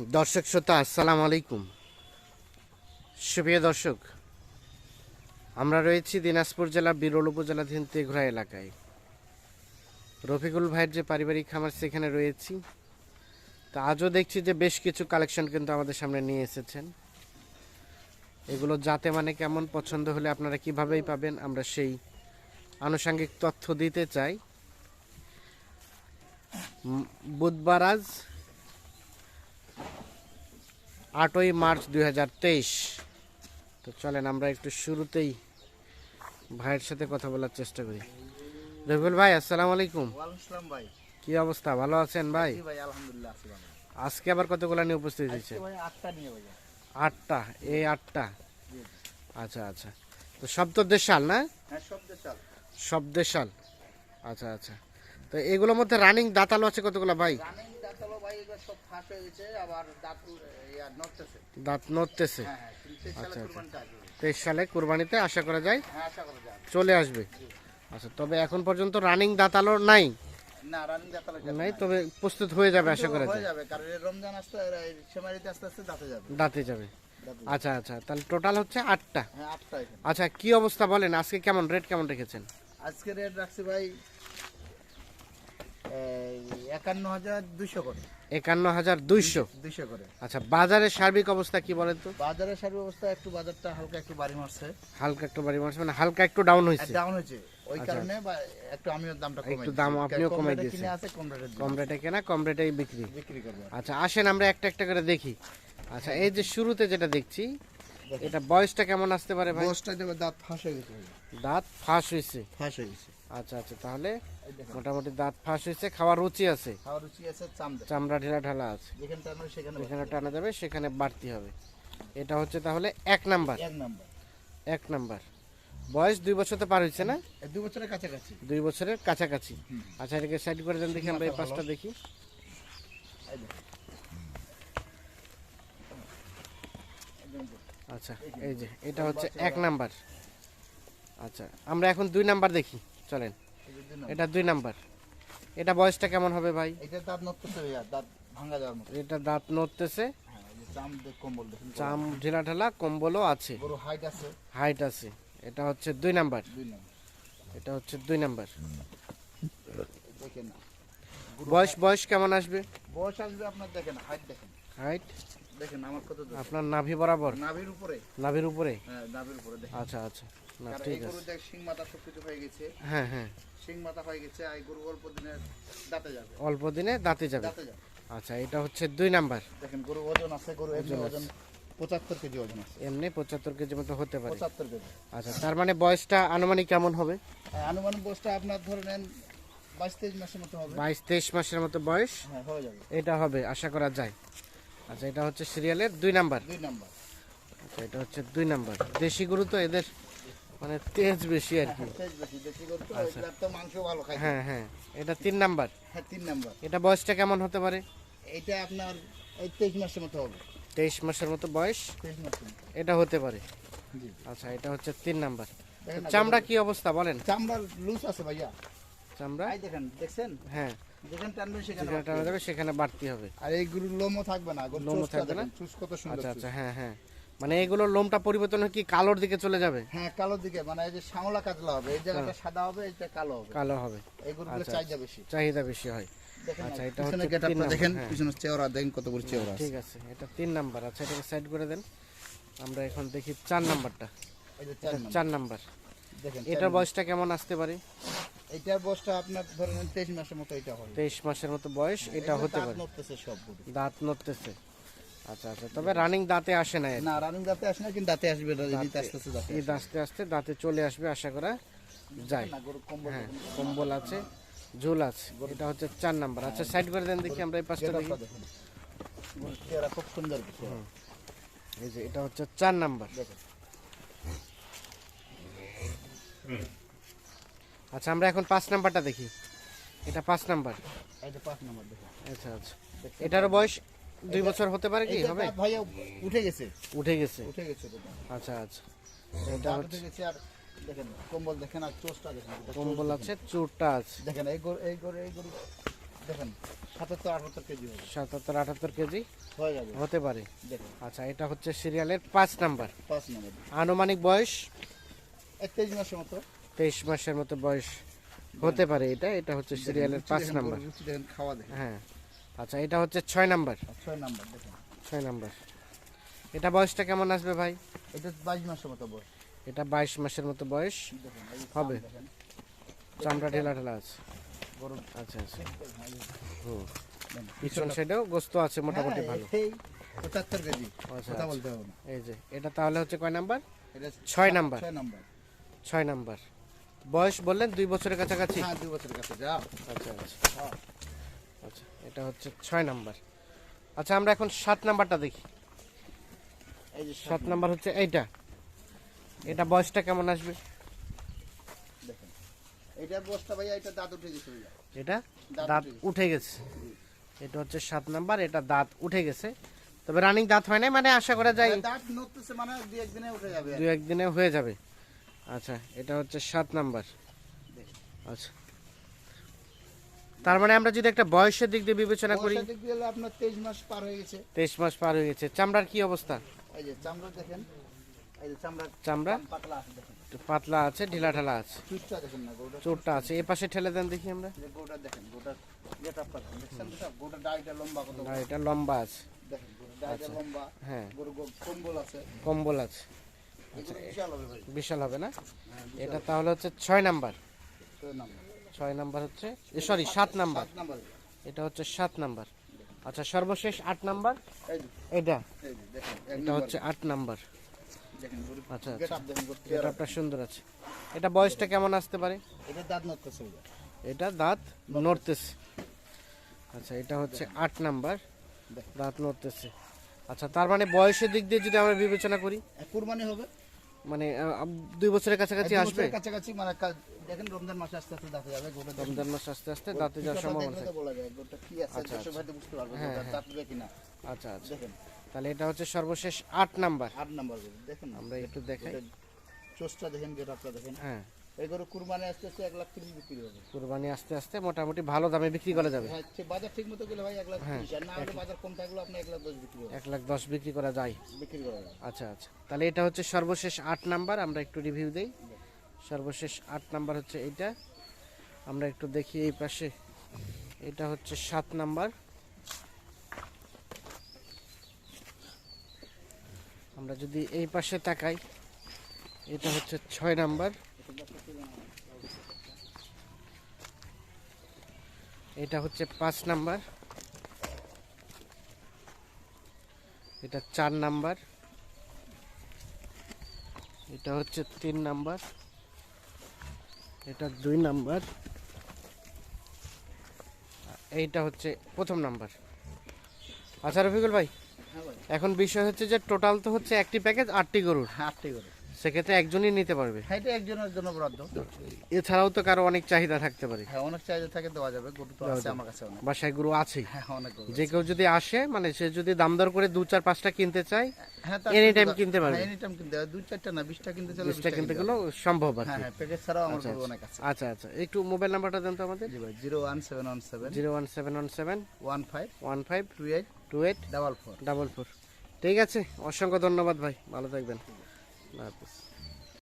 দর্শক শ্রোতা, আসসালামু আলাইকুম। সুপ্রিয় দর্শক, আমরা রয়েছি দিনাজপুর জেলার বিরল উপজেলাধীন তেঘরা এলাকায়। রফিকুল ভাইয়ের যে পারিবারিক খামার, সেখানে রয়েছি। তা আজও দেখছি যে বেশ কিছু কালেকশন কিন্তু আমাদের সামনে নিয়ে এসেছেন। এগুলো যাতে মানে কেমন, পছন্দ হলে আপনারা কিভাবেই পাবেন, আমরা সেই আনুষঙ্গিক তথ্য দিতে চাই। বুধবার আজ আটই মার্চ দু হাজার তেইশ। তো চলেন আমরা একটু শুরুতেই ভাইয়ের সাথে কথা বলার চেষ্টা করি। রবিউল ভাই আসসালামু আলাইকুম। ভাই। কি অবস্থা? ভালো আছেন ভাই? আজকে আবার কতগুলো নিয়ে উপস্থিত হয়েছে আটটা এই আটটা আচ্ছা আচ্ছা। তো সব তো দেশাল না? হ্যাঁ সব দেশাল। আচ্ছা আচ্ছা। তো এগুলোর মধ্যে রানিং দাঁতালো আছে কতগুলো ভাই? রানিং ভাই এগুলো সব ফাঁস হয়ে গেছে আবার দাঁত নড়তেছে। দাঁত নড়তেছে? হ্যাঁ হ্যাঁ আচ্ছা, আচ্ছা। তেইশ সালে কুরবানিতে আশা করা যায়? হ্যাঁ চলে আসবে? আচ্ছা তবে এখন পর্যন্ত রানিং দাঁতালো নাই? না রানিং দাঁতালো নাই তবে প্রস্তুত হয়ে যাবে আশা করা যায়। যাবে কারণ রমজান আসতে সেমারিতে আস্তে আস্তে দাঁতে যাবে। দাঁতে যাবে। আচ্ছা আচ্ছা তাহলে টোটাল হচ্ছে আটটা। আচ্ছা কি অবস্থা বলেন? আজকে কেমন রেট কেমন রেখেছেন? আজকে রেট রাখছি ভাই একান্ন হাজার দুইশো করে। একান্ন হাজার দুইশো দুইশো করে। আচ্ছা বাজারের সার্বিক অবস্থা কি বলেন তো? বাজারের সার্ব অবস্থা একটু বাজারটা হালকা একটু বাড়ি মারছে। হালকা একটু বাড়ি মারছে মানে হালকা একটু ডাউন হয়েছে। ডাউন হয়েছে। ওই কারণে একটু আমিও দামটা কমাই একটু দাম আপনিও কম কমাই রেটে দিয়েছেন। কম রেটে দিই। কম রেটে কেনা কম রেটেই বিক্রি। বিক্রি করব। আচ্ছা আসেন আমরা একটা একটা করে দেখি। আচ্ছা এই যে শুরুতে যেটা দেখছি এটা বয়সটা কেমন আসতে পারে ভাই? বসটা দাঁত ফাঁস হয়ে গেছে। দাঁত ফাঁস হয়েছে। ফাঁস হয়ে গেছে। আচ্ছা আচ্ছা তাহলে মোটামুটি দাঁত ফাঁস হয়েছে খাওয়ার রুচি আছে। খাওয়ার রুচি আছে চাম চামড়া ঢেলা ঢালা আছে। যেখানে টানো সেখানে যেখানে টানা যাবে সেখানে বাড়তি হবে। এটা হচ্ছে তাহলে এক নাম্বার। এক নাম্বার। এক নাম্বার। বয়স দুই বছর তো পার হয়েছে না? এই দু বছরের কাছাকাছি। দুই বছরের কাছাকাছি। আচ্ছা এটাকে সাইড করে দেন দেখি আমরা এই পাশটা দেখি। আচ্ছা এই যে এটা হচ্ছে এক নাম্বার। আচ্ছা আমরা এখন দুই নাম্বার দেখি। চলেন। এটা দুই নাম্বার। এটা বয়সটা কেমন হবে ভাই? এটা দাঁত নড়তেছে দাঁত ভাঙা যাওয়ার মতো। এটা দাঁত নড়তেছে। হ্যাঁ চাম ঢিলা ঢালা কম্বলও আছে। হাইট আছে। হাইট আছে। এটা হচ্ছে দুই নাম্বার। দুই নাম্বার। এটা হচ্ছে দুই নাম্বার। দেখেন না। বয়স বয়স কেমন আসবে? বয়স আসবে আপনার দেখেন হাইট দেখেন। হাইট দেখেন আমার কত আপনার নাভি বরাবর? নাভির উপরে। নাভির উপরে? হ্যাঁ নাভির উপরে দেখেন। আচ্ছা আচ্ছা। না ঠিক আছে। দেখ শিং মাথা সব কিছু হয়ে গেছে। হ্যাঁ হ্যাঁ। শিং মাথা হয়ে গেছে আর এই গরু অল্প দিনে দাঁতে যাবে। অল্প দিনে দাঁতে যাবে। দাঁতে যাবে। আচ্ছা এটা হচ্ছে দুই নাম্বার। দেখেন গরু ওজন আছে গরু এমনি ওজন ওজন পঁচাত্তর কেজি ওজন আছে। এমনি পঁচাত্তর কেজি মতো হতে পারে। পঁচাত্তর কেজি। আচ্ছা তার মানে বয়সটা আনুমানিক কেমন হবে? হ্যাঁ, আনুমানিক বয়সটা আপনার ধরে নেন বাইশ তেইশ মাসের মতো বয়স? হ্যাঁ হয়ে এটা হবে আশা করা যায়। আচ্ছা এটা হচ্ছে সিরিয়ালের দুই নাম্বার। আচ্ছা এটা হচ্ছে দুই নাম্বার। দেশি গরু তো এদের মানে তেজ বেশি আর কি। ভালো খাই হ্যাঁ হ্যাঁ এটা তিন নাম্বার। হ্যাঁ তিন নাম্বার। এটা বয়সটা কেমন হতে পারে? এইটা আপনার তেইশ মাসের মতো হবে। তেইশ মাসের মতো বয়স? এটা হতে পারে। আচ্ছা এটা হচ্ছে তিন নাম্বার। চামড়া কি অবস্থা বলেন? চামড়া লুজ আছে ভাইয়া। এই দেখেন দেখছেন? হ্যাঁ। যেখানে সেখানে যেখানে টানা যাবে সেখানে বাড়তি হবে। আর এই গরুর লোমও থাকবে না লোমও থাকবে না? দেখেন, কত সুন্দর আচ্ছা আচ্ছা হ্যাঁ হ্যাঁ। মানে লোমটা পরিবর্তন হয়ে কি কালোর দিকে চলে যাবে? হ্যাঁ দিকে মানে এই যে শ্যামলা কাজলা হবে এই জায়গাটা সাদা হবে এইটা কালো হবে। কালো হবে। হ্যাঁ। আচ্ছা, চাহিদা বেশি। চাহিদা বেশি হয়। আচ্ছা, এটা হচ্ছে গেটআপটা দেখেন হ্যাঁ। চেওড়া দেখেন কত বড় চেওড়া ঠিক আছে এটা নাম্বার। আচ্ছা এটাকে সাইড করে দেন। আমরা এখন দেখি চার নাম্বারটা। এই যে চার নাম্বার। নাম্বার। দেখেন এটার বয়সটা কেমন আসতে পারে? এইটার বয়সটা আপনার ধরেন তেইশ মাসের মতো এটা হবে। তেইশ মাসের মতো বয়স এটা এগুলো হতে দাঁত পারে। নড়তেছে সব দাঁত নড়তেছে। আচ্ছা আচ্ছা তবে রানিং দাঁতে আসে না না রানিং দাঁতে আসে না কিন্তু দাঁতে আসবে আস্তে আস্তে দাঁতে ঈদ আস্তে আস্তে দাঁতে চলে আসবে আশা করা যায়। হ্যাঁ কম্বল আছে ঝোল আছে এটা হচ্ছে চার নাম্বার। আচ্ছা সাইড করে দেন দেখি আমরা এই পাঁচটা দেখি। খুব সুন্দর কিছু এই যে এটা হচ্ছে চার নাম্বার। দেখেন। আচ্ছা আমরা এখন পাঁচ নাম্বারটা দেখি। এটা পাঁচ নাম্বার। যে পাঁচ নাম্বার দেখেন আচ্ছা আচ্ছা। এটারও বয়স দুই বছর হতে পারে কি? হবে? ভাইয়া উঠে গেছে। উঠে গেছে। উঠে গেছে আচ্ছা আচ্ছা। এটা উঠে গেছে আর দেখেন কম্বল দেখেন আর চোষটা দেখেন। কম্বল আছে চুরটা আছে। দেখেন এই গরু এই গরু এই গরু দেখেন সাতাত্তর আটাত্তর কেজি হবে। সাতাত্তর আটাত্তর কেজি হয়ে যাবে। হতে পারে। দেখেন। আচ্ছা এটা হচ্ছে সিরিয়ালের পাঁচ নাম্বার। পাঁচ নম্বর। আনুমানিক বয়স? এক তেইশ মাসের মতো। তেইশ মাসের মতো বয়স হতে পারে এটা এটা হচ্ছে সিরিয়ালের পাঁচ নাম্বার। খাওয়া হ্যাঁ। আচ্ছা এটা হচ্ছে ছয় নাম্বার। ছয় নাম্বার দেখেন। ছয় নাম্বার। এটা বয়সটা কেমন আসবে ভাই? এটা বাইশ মাসের মতো বয়স। এটা বাইশ মাসের মতো বয়স হবে। চাম চামড়া ঢেলা ঢেলা আছে আচ্ছা আচ্ছা। হুম। পিছন সাইডেও গোস্ত আছে মোটামুটি হ্যাঁ, ভালো। এই পঁচাত্তর কেজি। আচ্ছা, কথা আচ্ছা। বলতে হবে এই যে এটা তাহলে হচ্ছে কয় নাম্বার। ছয় নাম্বার। ছয় নাম্বার। বয়স বললেন দুই বছরের কাছাকাছি? হ্যাঁ দুই বছরের কাছে যাও আচ্ছা আচ্ছা। হ্যাঁ। আচ্ছা এটা হচ্ছে ছয় নাম্বার। আচ্ছা আমরা এখন সাত নাম্বারটা দেখি। এই যে সাত নাম্বার হচ্ছে এইটা। এটা বয়সটা কেমন আসবে? দেখেন এইটার বস্তা ভাইয়া এটা দাঁত উঠে গেছে এটা দাঁত উঠে গেছে। এটা হচ্ছে সাত নাম্বার এটা দাঁত উঠে গেছে। তবে রানিং দাঁত হয় না মানে আশা করা যায় দাঁত নড়তেছে মানে দুই একদিনে উঠে যাবে দু একদিনে হয়ে যাবে। আচ্ছা এটা হচ্ছে সাত নাম্বার। আচ্ছা। তার মানে আমরা যদি একটা বয়সের দিক দিয়ে বিবেচনা করি দিক দিয়ে আপনার তেইশ মাস পার হয়ে গেছে। তেইশ মাস পার হয়ে গেছে। চামড়ার কি অবস্থা? এই যে চামড়া দেখেন এই যে চামড়া? চামড়া পাতলা আছে দেখেন। পাতলা আছে ঢিলা ঢালা আছে। চুটটা দেখেন না গোটা চোটটা আছে। এ পাশে ঠেলে দেন দেখি আমরা। যে গোটা দেখেন গোটা দেখেন? গোটা লম্বা কত আছে। দেখেন গোটা ডাইটা আচ্ছা। লম্বা হ্যাঁ। কম্বল আছে। কম্বল আছে। বিশাল হবে ভাই। বিশাল হবে না? হ্যাঁ, এটা তাহলে হচ্ছে ছয় নাম্বার। ছয় নাম্বার। হচ্ছে সরি সাত নাম্বার। এটা হচ্ছে সাত নাম্বার। আচ্ছা সর্বশেষ আট নাম্বার। এটা এটা হচ্ছে আট নাম্বার। আচ্ছা, এটা আপনার সুন্দর আছে। এটা বয়সটা কেমন আসতে পারে? এটা দাঁত নড়তেছে এটা দাঁত নড়তেছে। আচ্ছা এটা হচ্ছে আট নাম্বার। দাঁত নড়তেছে। আচ্ছা তার মানে বয়সের দিক দিয়ে যদি আমরা বিবেচনা করি? কুরবানি হবে। মানে দুই বছরের কাছাকাছি আসবে? কাছাকাছি মানে দেখেন রমজান মাসে আস্তে আস্তে দাঁতে যাবে গোটা। রমজান মাস আস্তে আস্তে দাঁতে যাওয়ার সম্ভাবনা আছে বলা যায় গোটা কি আছে দর্শক ভাইতে বুঝতে পারবে হ্যাঁ, গোটা হ্যাঁ। কিনা। আচ্ছা আচ্ছা। দেখেন। তাহলে এটা হচ্ছে সর্বশেষ আট নাম্বার। আট নাম্বার দেখেন। আমরা একটু দেখাই। চোষটা দেখেন যেটা আপনারা দেখেন। হ্যাঁ। এই গরু কুরবানি আসতে আসতে এক লাখ তিরিশ বিক্রি হবে। কুরবানি আস্তে আস্তে মোটামুটি ভালো দামে বিক্রি করা যাবে। হ্যাঁ বাজার ঠিক মতো গেলে ভাই এক লাখ হ্যাঁ, তিরিশ আর না হলে বাজার কম থাকলে আপনি এক লাখ দশ বিক্রি এক লাখ দশ বিক্রি করা যায়। বিক্রি করা যাবে আচ্ছা আচ্ছা। তাহলে এটা হচ্ছে সর্বশেষ আট নাম্বার আমরা একটু রিভিউ দেই। সর্বশেষ আট নাম্বার হচ্ছে এইটা। আমরা একটু দেখি এই পাশে। এটা হচ্ছে সাত নাম্বার। আমরা যদি এই পাশে তাকাই এটা হচ্ছে ছয় নাম্বার। এটা হচ্ছে পাঁচ নাম্বার। এটা চার নাম্বার। এটা হচ্ছে তিন নাম্বার। এটা দুই নাম্বার। এইটা হচ্ছে প্রথম নাম্বার। আচ্ছা রফিকুল ভাই হ্যাঁ এখন বিষয় হচ্ছে যে টোটাল তো হচ্ছে একটি প্যাকেজ আটটি গরুর। হ্যাঁ আটটি গরু সেক্ষেত্রে একজনই নিতে পারবে। হ্যাঁ এটা একজনের জন্য বরাদ্দ। এছাড়াও তো কারও অনেক চাহিদা থাকতে পারে। হ্যাঁ অনেক চাহিদা থাকে দেওয়া যাবে। গরু তো আছে আমার কাছে অনেক। বাসায় গরু আছেই। হ্যাঁ অনেক গরু যে কেউ যদি আসে মানে সে যদি দাম দর করে দু চার পাঁচটা কিনতে চায় হ্যাঁ Any time কিনতে পারবে? এনি টাইম কিনতে দুই চারটা না বিশটা কিনতে চলে জিনিসটা কিনতে গেলেও সম্ভব আর হ্যাঁ হ্যাঁ প্যাকেজ ছাড়াও আমার গরু অনেক আছে। আচ্ছা আচ্ছা। একটু মোবাইল নাম্বারটা দেন তো আমাদের। জি ভাই zero one seven one seven zero one seven one seven one five one five two eight two eight double four. Double four. ঠিক আছে অসংখ্য ধন্যবাদ ভাই। ভালো থাকবেন। Lapis.